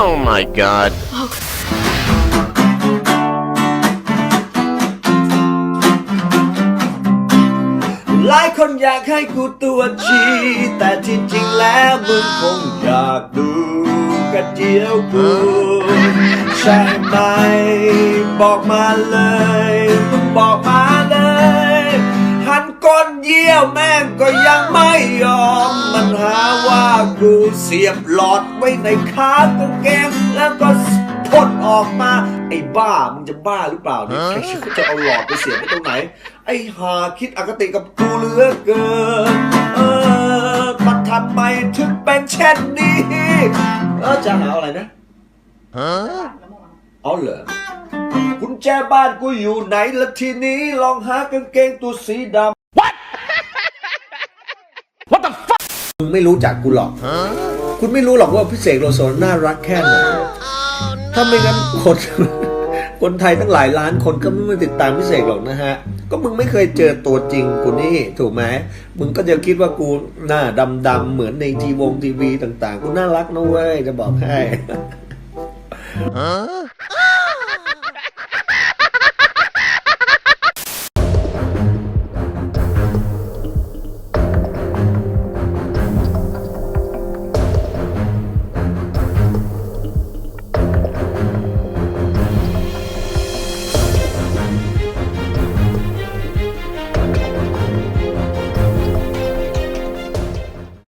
Oh my god. หลายคนอยากให้กูตัวจีแต่ที่จริงแล้วมึงคงอยากดูกระเจียวกูใช่ไหม บอกมาเลยมึงบอกมาเลย หันก้นเยี่ยวแม่งก็ยังไม่ เสียบหลอดไว้ในขากางเกงแล้วก็พ่นออกมา ไอ้บ้ามึงจะบ้าหรือเปล่าเนี่ยใครจะเอาหลอดไปเสียบไว้ตรงไหน ไอ้หาคิดอคติกับกูเหลือเกิน เออมันทำไมถึงเป็นเช่นนี้ เออจะหาอะไรนะ Huh? เอาเหรอกุญแจบ้านกูอยู่ไหนละทีนี้ลองหากางเกงตัวสีดำ What What the fuck มึงไม่รู้จักกูหรอก คุณไม่รู้หรอกว่าพี่เสกโลโซน่ารักแค่ไหน ถ้าไม่งั้นคนคนไทยตั้งหลายล้านคนก็ไม่มาติดตามพี่เสกหรอกนะฮะ ก็มึงไม่เคยเจอตัวจริงกูนี่ถูกไหมมึงก็จะคิดว่ากูหน้าดำๆเหมือนในทีวงทีวีต่างๆ กูน่ารักนะเว้ยจะบอกให้ Huh?